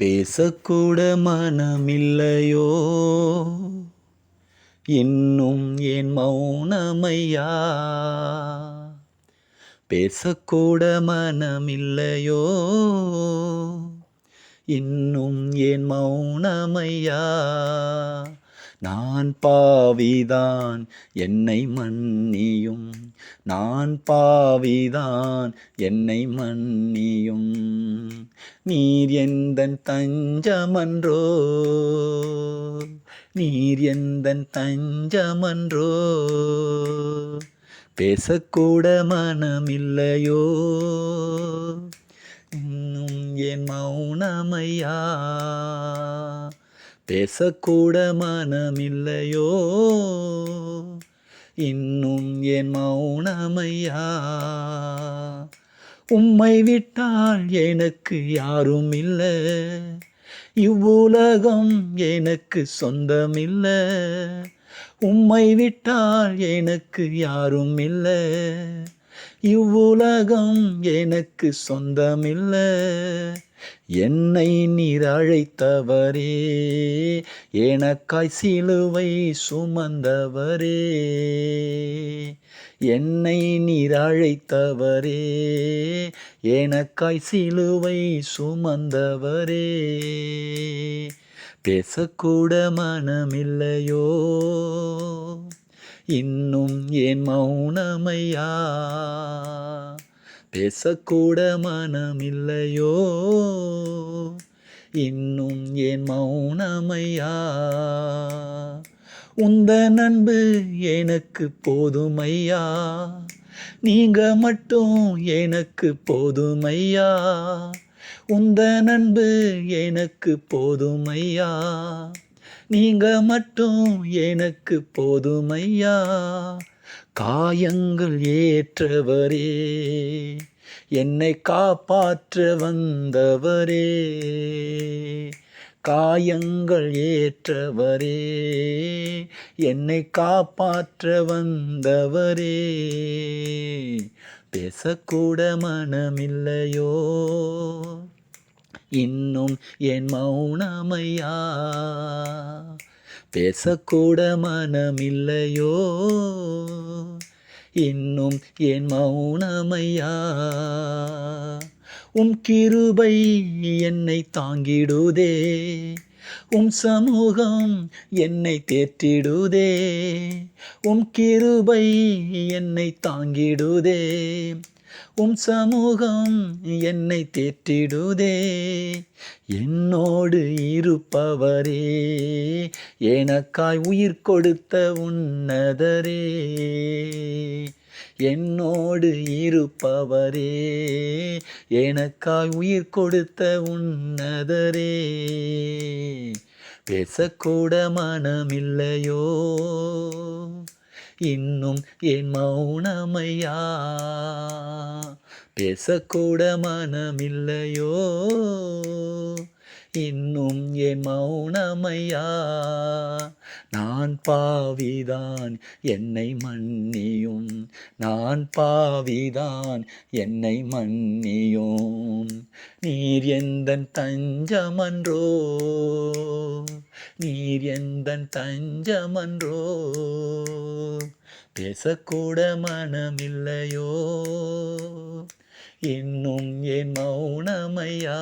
பேசக்கூட மனமில்லையோ? இன்னும் ஏன் மௌனமையா? பேசக்கூட மனமில்லையோ? இன்னும் ஏன் மௌனமையா? நான் பாவிதான் என்னை மன்னியும். நான் பாவிதான் என்னை மன்னியும். நீர் எந்தன் தஞ்சமன்றோ நீர் எந்தன் தஞ்சமன்றோ. பேசக்கூட மனமில்லையோ இன்னும் என் மௌனமையா. பேசக்கூட மனமில்லையோ இன்னும் என் மௌனமையா? உம்மை விட்டால் எனக்கு யாரும் இல்லை இவ்வுலகம் எனக்கு சொந்தமில்லை. உம்மை விட்டால் எனக்கு யாரும் இல்லை இவ்வுலகம் எனக்கு சொந்தமில்லை. என்னை நீர் அழைத்தவரே எனக்காய் சிலுவை சுமந்தவரே. என்னை நீர் அழைத்தவரே எனக்காய் சிலுவை சுமந்தவரே. பேசக்கூட மனமில்லையோ? இன்னும் ஏன் மௌனமையா? பேசக்கூட மனமில்லையோ? இன்னும் ஏன் மௌனமையா? உந்த நண்பு எனக்கு போதுமையா? நீங்க மட்டும் எனக்கு போதுமையா? உந்த நண்பு எனக்கு போதுமையா? நீங்க மட்டும் எனக்கு போதுமையா? காயங்கள் ஏற்றவரே என்னை காப்பாற்ற வந்தவரே. காயங்கள் ஏற்றவரே என்னை காப்பாற்ற வந்தவரே. பேசக்கூட மனமில்லையோ? இன்னும் என் மௌனமையா? பேசக்கூட மனமில்லையோ? இன்னும் என் மௌனமையா? உம் கிருபை என்னை தாங்கிடுதே. உம் சமூகம் என்னை தேற்றிடுதே. உம் கிருபை என்னை தாங்கிடுதே. உம் சமூகம் என்னை தேற்றிடுதே. என்னோடு இருப்பவரே எனக்காய் உயிர் கொடுத்த உன்னதரே. என்னோடு இருப்பவரே எனக்காய் உயிர் கொடுத்த உன்னதரே. பேசக்கூட மனமில்லையோ. இன்னும் என் மௌனமையா? பேசக்கூட மனமில்லையோ? இன்னும் என் மௌனமையா? நான் பாவிதான் என்னை மன்னியும். நான் பாவிதான் என்னை மன்னியும். நீர் எந்த தஞ்சமன்றோ? நீர் எந்தன் தஞ்சமன்றோ? பேசக்கூட மனமில்லையோ? இன்னும் என் மௌனமையா?